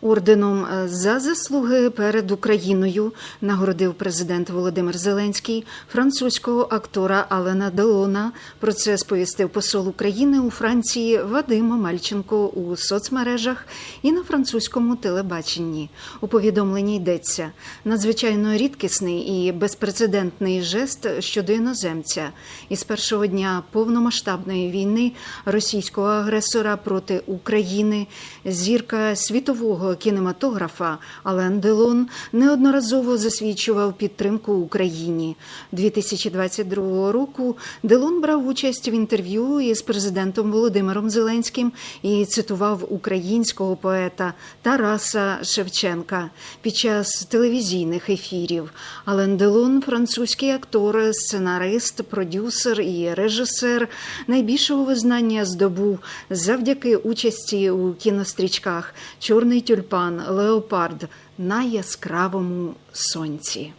Орденом за заслуги перед Україною нагородив президент Володимир Зеленський французького актора Алена Делона. Про це сповістив посол України у Франції Вадим Мальченко у соцмережах і на французькому телебаченні. У повідомленні йдеться надзвичайно рідкісний і безпрецедентний жест щодо іноземця. Із першого дня повномасштабної війни російського агресора проти України зірка світового кінематографа Ален Делон неодноразово засвідчував підтримку Україні. 2022 року Делон брав участь в інтерв'ю із президентом Володимиром Зеленським і цитував українського поета Тараса Шевченка під час телевізійних ефірів. Ален Делон, французький актор, сценарист, продюсер і режисер, найбільшого визнання здобув завдяки участі у кінострічках Чорний тюльпан, Леопард на яскравому сонці.